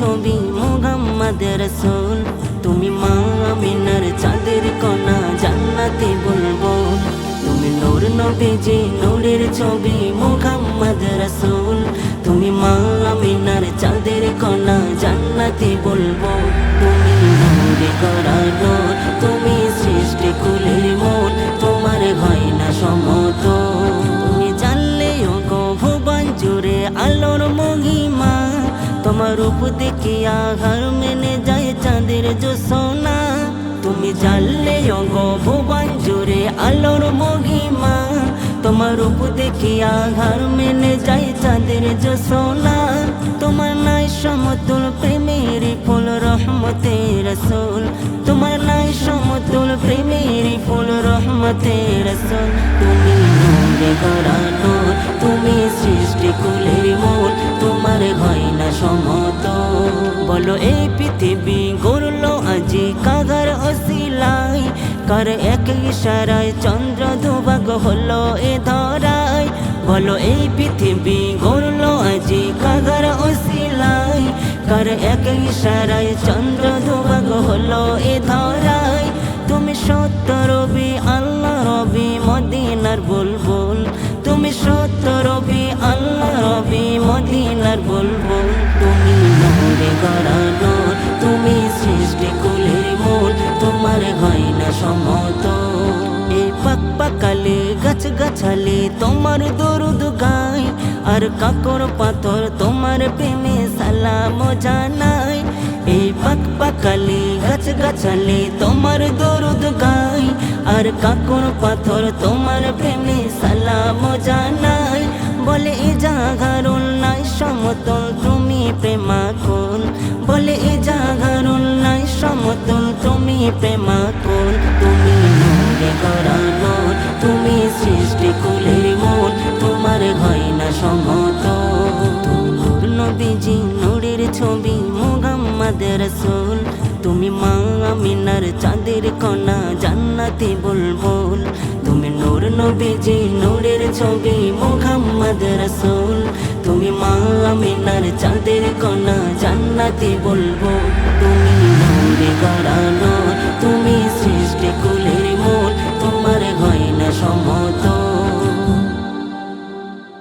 মোহাম্মদ রসুল তুমি মা আমিনার চাঁদের কণা, জান্নাতে বলব। তুমি নূর নবীজি, নূরের ছবি মোহাম্মদ রসুল তুমি মা রূপ দেখিয়া ঘর মেনে যায় চাঁদের জোসোনা তুমি জানলেও গো ভুবন জুড়ে আলোর মহিমা তোমার রূপ দেখিয়া ঘর মেনে যায় চাঁদের জোসোনা তোমার নাই সমতুল প্রেমের ফুল রহমতে রসুল তোমার নাই সমতুল প্রেমের ফুল রহমতে রসুল তুমি নূরে গড়ানো কার এক ইশারায় চন্দ্র ধোবাগ হলো এ ধরায় বলো এই পৃথিবী গড়লো আজি কাগার অশিলাই কার এক ইশারায় চন্দ্র ধোবাগ হলো এ ধরায় তুমি সত্য রবি আল্লাহ রবি মদিনার বুলবুল না সমত এই পাক পাকালে গাছ গাছালি তোমার দরুদ গায় আর কাকর পাথর তোমার প্রেমে সালাম জানাই। এই পাক পাকালি গাছ গাছালি তোমার দরুদ গায় আর কাকর পাথর তোমার প্রেমে সালাম জানাই। বলে এ জাগারুল নাই সমতল সমতল তুমি প্রেমাকুল, তুমি নূরে গড়ানো তুমি সৃষ্টি কুলের মূল, তোমার হয় না সমত নবীজি নূরের ছবি, মোহাম্মদ রসুল। তুমি মা আমিনার চাঁদের কণা, জান্নাতি বুলবুল। তুমি নূর নবীজি নূরের ছবি, মোহাম্মদ রসুল। তুমি মা আমিনার চাঁদের কণা, জান্নাতি বুলবুল। করানো তুমি সৃষ্টি